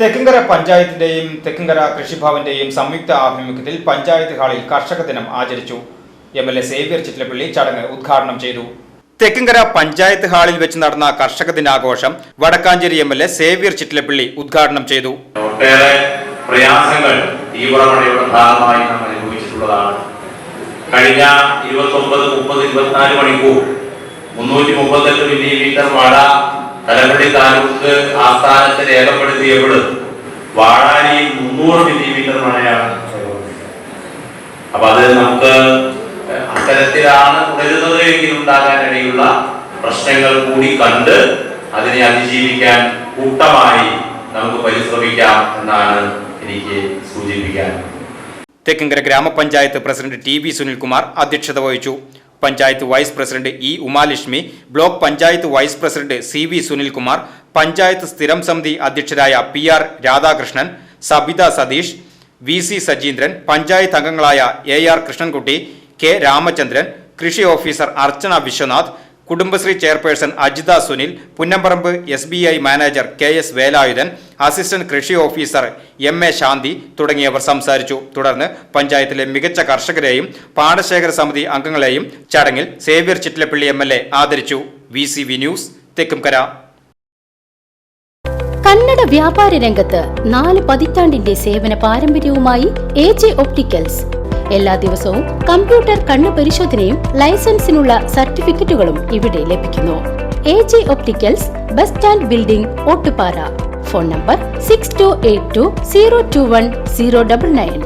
Thekkumkara പഞ്ചായത്തിന്റെയും Thekkumkara കൃഷിഭവന്റെയും സംയുക്ത ആഭിമുഖ്യത്തിൽ പഞ്ചായത്ത് ഹാളിൽ കർഷക ദിനം ആചരിച്ചു. M L A Xavier Chittilappally ചടങ്ങ് ഉദ്ഘാടനം ചെയ്തു. തെക്കുംകര പഞ്ചായത്ത് ഹാളിൽ വെച്ച് നടന്ന കർഷക ദിനാഘോഷം Vadakkanchery M L A Xavier Chittilappally ഉദ്ഘാടനം ചെയ്തു. കഴിഞ്ഞ ഇരുപത്തൊമ്പത് മുപ്പത് ഇരുപത്തിനാല് മണിക്കൂർ മുന്നൂറ്റി മുപ്പത്തെട്ട് മഴ കലപ്പള്ളി താലൂക്ക് ആസ്ഥാനത്ത് രേഖപ്പെടുത്തിയപ്പോൾ വാഴാനിയിൽ മുന്നൂറ് മില്ലിമീറ്റർ മഴയാണ്. അപ്പൊ അത് നമുക്ക് അത്തരത്തിലാണ് തുടരുന്നത് എങ്കിൽ ഉണ്ടാകാൻ ഇടയുള്ള പ്രശ്നങ്ങൾ കൂടി കണ്ട് അതിനെ അതിജീവിക്കാൻ കൂട്ടമായി നമുക്ക് പരിശ്രമിക്കാം എന്നാണ് എനിക്ക് സൂചിപ്പിക്കാൻ. തെക്കിങ്കര ഗ്രാമപഞ്ചായത്ത് പ്രസിഡന്റ് ടി വി സുനിൽകുമാർ അധ്യക്ഷത വഹിച്ചു. Panchayat vice president E Umalakshmi block panchayat vice president C V Sunilkumar panchayat സ്ഥിരം സമിതി അധ്യക്ഷരായ P R Radhakrishnan Sabitha Satheesh V C Sajeendran panchayat അംഗങ്ങളായ A R Krishnankutty K Ramachandran കൃഷി officer Archana Viswanath Kudumbashree chairperson Ajitha Sunil Punnamparambu S B I manager K S Velayudhan assistant കൃഷി officer M A Shanthi തുടങ്ങിയവർ സംസാരിച്ചു. തുടർന്ന് പഞ്ചായത്തിലെ മികച്ച കർഷകരെയും പാടശേഖര സമിതി അംഗങ്ങളെയും ചടങ്ങിൽ Xavier Chittilappally M L A ആദരിച്ചു. V C V news Thekkumkara. Kannada വ്യാപാര രംഗത്ത് നാല് പതിറ്റാണ്ടിന്റെ സേവന പാരമ്പര്യവുമായി എ ജെ ഒപ്റ്റിക്കൽസ് എല്ലാ ദിവസവും കമ്പ്യൂട്ടർ കണ്ണു പരിശോധനയും ലൈസൻസിനുള്ള സർട്ടിഫിക്കറ്റുകളും ഇവിടെ ലഭിക്കുന്നു. A J opticals bus stand building Ottupara phone number six two eight two zero two one zero double nine